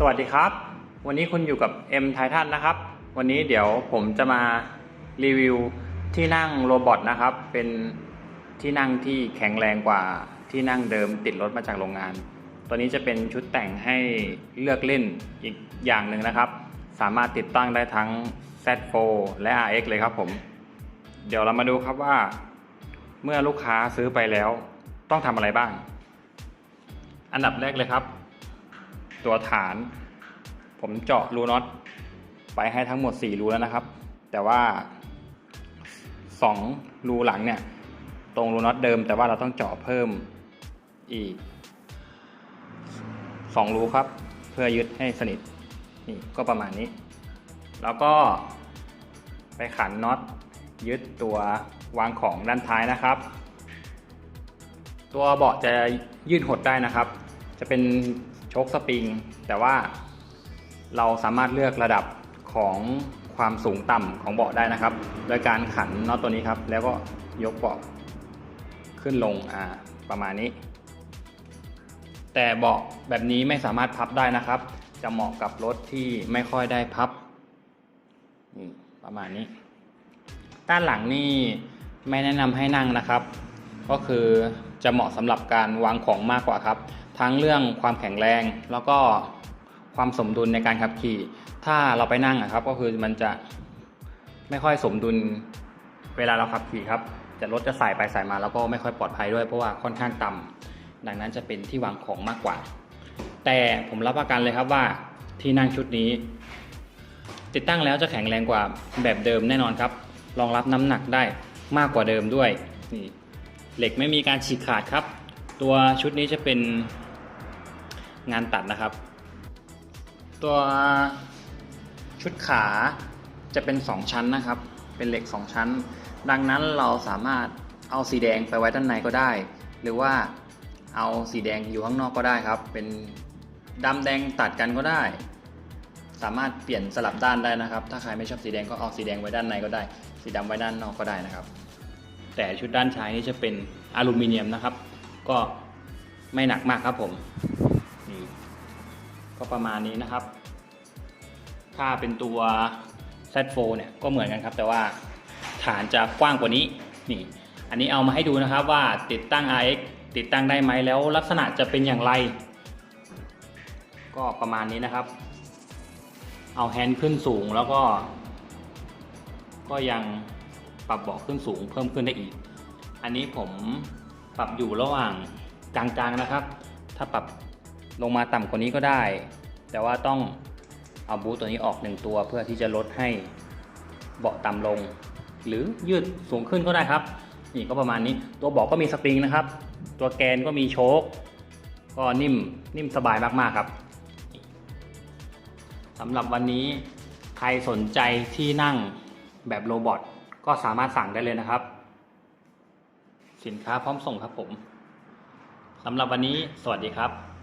สวัสดีครับ วันนี้คุณอยู่กับ M Titan นะครับ วันนี้เดี๋ยวผมจะมารีวิวที่นั่งโรบอทนะครับ เป็นที่นั่งที่แข็งแรงกว่าที่นั่งเดิมติดรถมาจากโรงงาน ตัวนี้จะเป็นชุดแต่งให้เลือกเล่นอีกอย่างหนึ่งนะครับ สามารถติดตั้งได้ทั้ง Z4 และ RX เลยครับผม เดี๋ยวเรามาดูครับว่า เมื่อลูกค้าซื้อไปแล้วต้องทำอะไรบ้าง อันดับแรกเลยครับ ตัวฐาน ผมเจาะรูน็อตไปให้ทั้งหมด 4 รูแล้วนะครับ แต่ว่า 2 รูหลังเนี่ย ตรงรูน็อตเดิม แต่ว่าเราต้องเจาะเพิ่มอีก 2 รูครับ เพื่อยึดให้สนิทนี่ก็ประมาณนี้ แล้วก็ไปขันน็อตยึดตัววางของด้านท้ายนะครับ ตัวเบาะจะยืดหดได้นะครับ จะเป็นโชคสปริง แต่ว่าเราสามารถเลือกระดับของความสูงต่ำของเบาะได้นะครับ โดยการขันน็อตตัวนี้ครับ แล้วก็ยกเบาะขึ้นลงอ่าประมาณนี้ แต่เบาะแบบนี้ไม่สามารถพับได้นะครับ จะเหมาะกับรถที่ไม่ค่อยได้พับนี่ประมาณนี้ ด้านหลังนี่ไม่แนะนำให้นั่งนะครับ ก็คือจะเหมาะสำหรับการวางของมากกว่าครับ ทั้งเรื่องความแข็งแรง แล้วก็ความสมดุลในการขับขี่ ถ้าเราไปนั่งอะครับ ก็คือมันจะไม่ค่อยสมดุลเวลาเราขับขี่ครับจะรถจะสายไปสายมาแล้วก็ไม่ค่อยปลอดภัยด้วยเพราะว่าค่อนข้างต่ำดังนั้นจะเป็นที่วางของมากกว่า แต่ผมรับประกันเลยครับว่าที่นั่งชุดนี้ ติดตั้งแล้วจะแข็งแรงกว่าแบบเดิมแน่นอนครับ รองรับน้ำหนักได้มากกว่าเดิมด้วยนี่เหล็กไม่มีการฉีกขาดครับ ตัวชุดนี้จะเป็น งานตัดนะครับ ตัวชุดขาจะเป็น 2 ชั้นนะครับ เป็นเหล็ก 2 ชั้น ดังนั้นเราสามารถเอาสีแดงไปไว้ด้านในก็ได้ หรือว่าเอาสีแดงอยู่ข้างนอกก็ได้ครับ เป็นดำแดงตัดกันก็ได้ สามารถเปลี่ยนสลับด้านได้นะครับ ถ้าใครไม่ชอบสีแดงก็เอาสีแดงไว้ด้านในก็ได้ สีดำไว้ด้านนอกก็ได้นะครับ แต่ชุดด้านชายนี่จะเป็นอลูมิเนียมนะครับ ก็ไม่หนักมากครับผม ก็ประมาณนี้นะครับ ถ้าเป็นตัว Z4 เนี่ยก็เหมือนกันครับ แต่ว่าฐานจะกว้างกว่านี้นี่ อันนี้เอามาให้ดูนะครับว่าติดตั้ง RX ติดตั้งได้ไหมแล้วลักษณะจะเป็นอย่างไร ก็ประมาณนี้นะครับ เอาแฮนด์ขึ้นสูงแล้วก็ ก็ยังปรับเบาะขึ้นสูงเพิ่มขึ้นได้อีก อันนี้ผมปรับอยู่ระหว่างกลางๆนะครับ ถ้าปรับ ลงมาต่ำกว่านี้ก็ได้ แต่ว่าต้องเอาบูทตัวนี้ออกหนึ่งตัวเพื่อที่จะลดให้เบาะต่ำลง หรือยืดสูงขึ้นก็ได้ครับ นี่ก็ประมาณนี้ตัวเบาะก็มีสปริงนะครับ ตัวแกนก็มีโชคก็นิ่มนิ่มสบายมากๆครับสำหรับวันนี้ใครสนใจที่นั่งแบบโรบอทก็สามารถสั่งได้เลยนะครับ สินค้าพร้อมส่งครับผมสำหรับวันนี้สวัสดีครับ